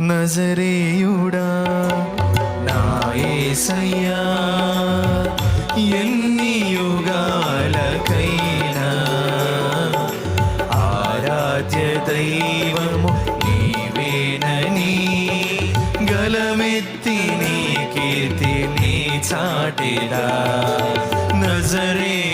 నజరేయుడా నా యేసయ్యా ఎన్ని యుగాలకైనా ఆరాధ్య దైవము నీవేనని గలమెత్తి నీ కీర్తి నీ చాటిదా నజరేయుడా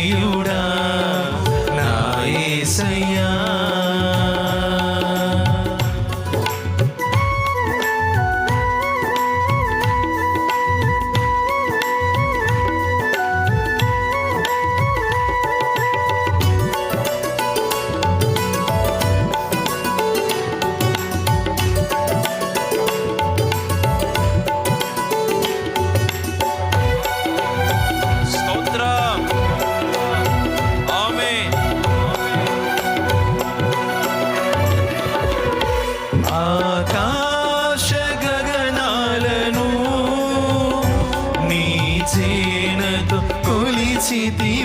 ఆకాశ గగనాలను నీ చేనతో కొలిచితివి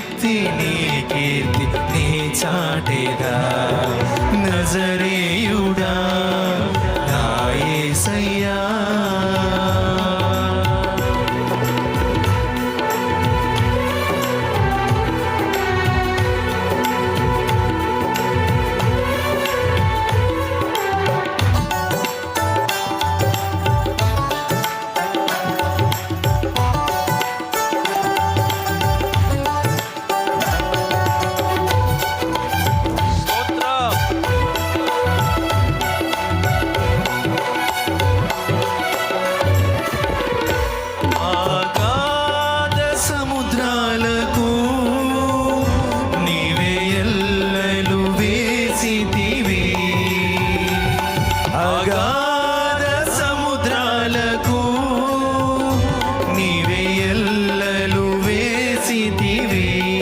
గలమెత్తి నీ కీర్తి నీ చాటేదా? నజరే see.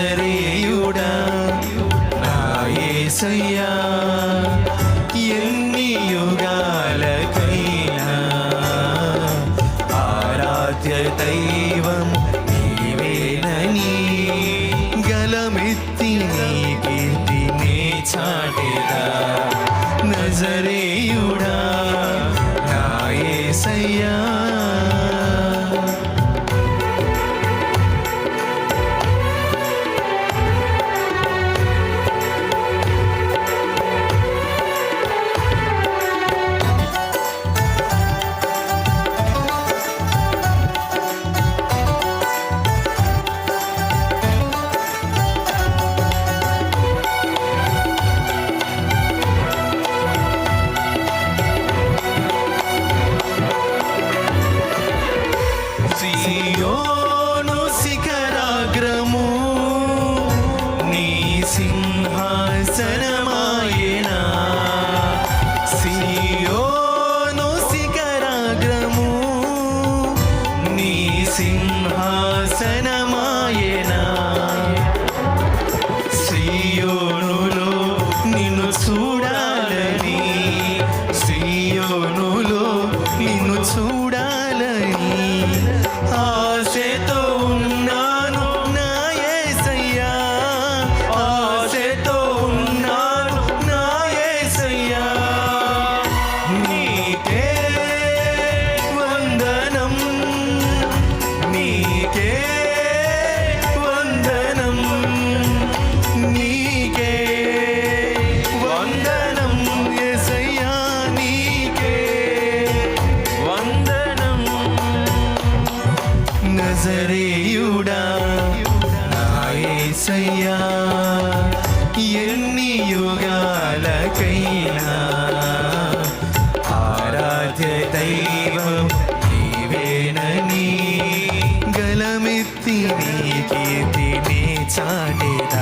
నజరేయుడా నా యేసయ్యా ఎన్ని యుగాలకైనా ఆరాధ్య దైవం నీవేనని గలమెత్తి నీ కీర్తి నే నజరేయుడా నా యేసయ్యా నజరేయుడా నాయసయ్యా ఎన్ని యుగాలకైనా ఆరాధ్య దైవం నీవేనని గలమెత్తి నీ కీర్తిని చాటేదా.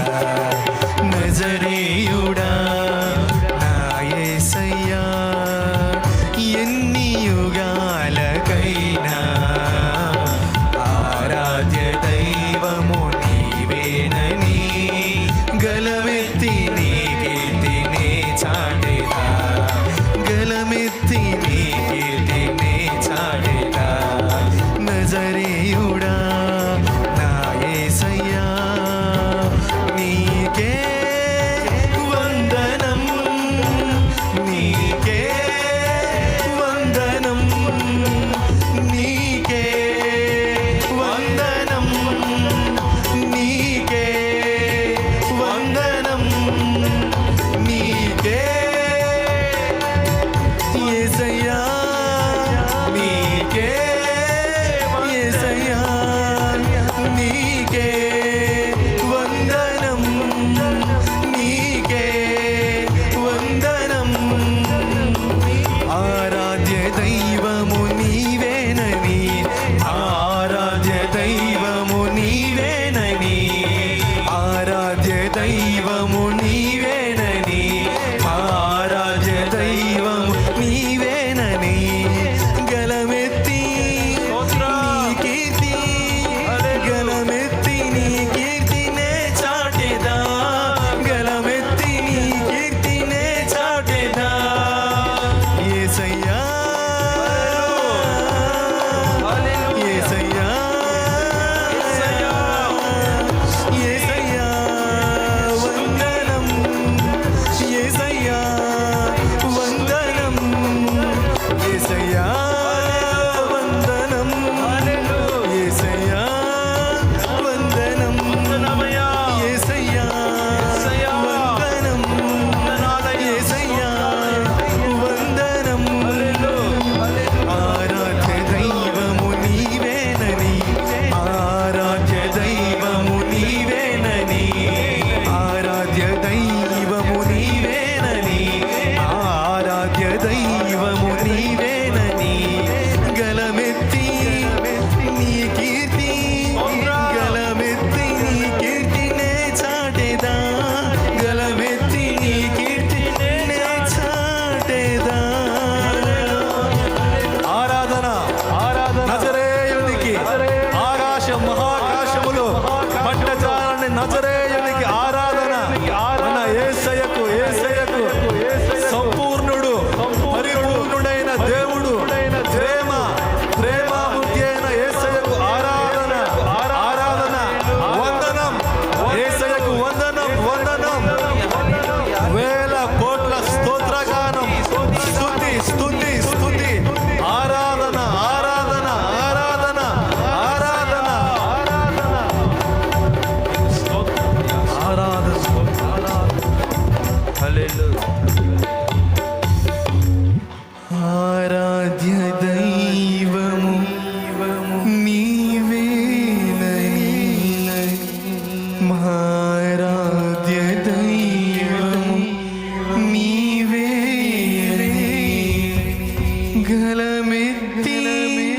من مثلي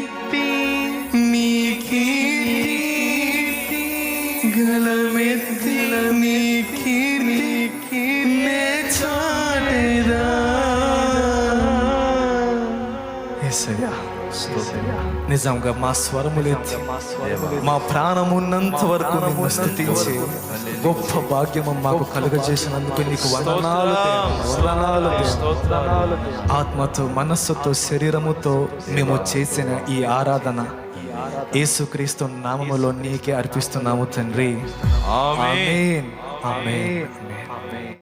నిజంగా మా స్వరములెత్తి మా ప్రాణం ఉన్నంత వరకు నిన్ను స్థుతించి గొప్ప భాగ్యము మాకు కలుగజేసినందుకు నీకు వందనాలు వందనాలు. ఆత్మతో మనస్సుతో శరీరముతో మేము చేసిన ఈ ఆరాధన యేసుక్రీస్తు నామములో నీకే అర్పిస్తున్నాము తండ్రి. ఆమేన్.